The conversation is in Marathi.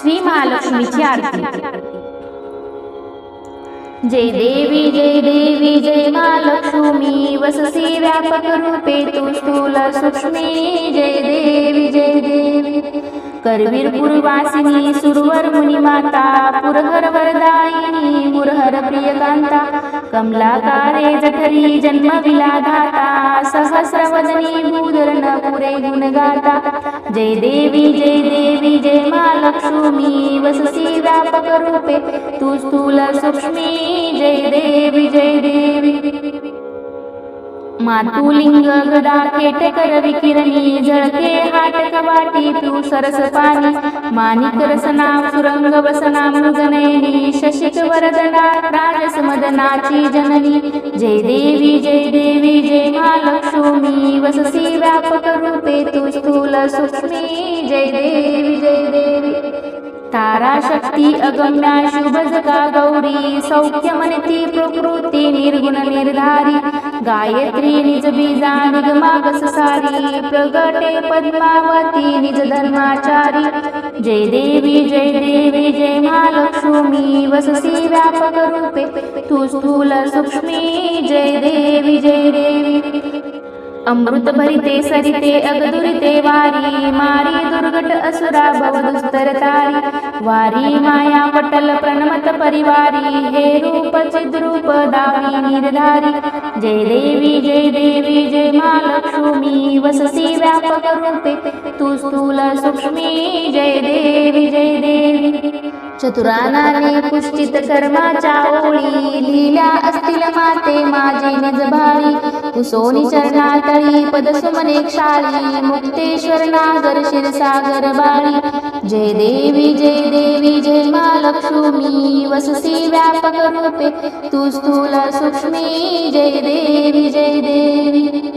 श्री महालक्ष्मीची आरती. जय देवी जय देवी, जय महालक्ष्मी वससी व्यापक रूपे तू स्थूल सूक्ष्मी. जय देवी जय देवी. करवीर पूर्वासिनी, सुरवर मुनी माता पुरहर वरदायिनी मुरहर प्रियकांता, कमलाकारे जठरी जन्म विलाधाता सहस्रवदनी भूधरण पुरे गुणगाता. जय देवी जय देवी. जय महालक्ष्मी वससी व्यापक रूपे. तू स्थूल सूक्ष्मी जय देवी जय देवी. मातुलिंग गदा केटकर विकिरणी झळके हाटक वाटी तू सरस पाणी. माणिक रसना सुरंग वसना मृगनयनी शशिक वरदना राजस मदनाची जननी. जय देवी जय देवी जय महालक्ष्मी वससी व्यापक तू जय देवी जय देवी। तारा शक्ती अगम्या शुभजगा गौरी सौख्य मनती प्रकृती निर्गुण निर्धारी। गायत्री निज बीजा निगमागस सारी प्रगटे पद्मावती निज धर्माचारी। जय देवी जय देवी जय महालक्ष्मी वससी व्यापक रूपे। तू स्थूल सूक्ष्मी जय देवी जय अमृत भरिते सरिते अगदुरिते वारी मारी दुर्गट असुरा भव दुस्तर तारी वारी माया पटल प्रणमत परिवारी हे रूप चिद्रूप दावी निर्धारी। जय देवी जय देवी जय महालक्ष्मी वससी व्यापक रूपे तू स्थूल सूक्ष्मी जय देवी जय चतुरानाने पुष्टित कर्माच्या ओळी लिहिल्या असतील माते माझे निज भारी कुसोनी चरणातळी पदसुमने क्षाळी मुक्तेश्वर नागर क्षीरसागर बाळी जय देवी जय देवी जय महालक्ष्मी वसती व्यापक रूपे. तू स्थूल सूक्ष्मी जय देवी जय देवी.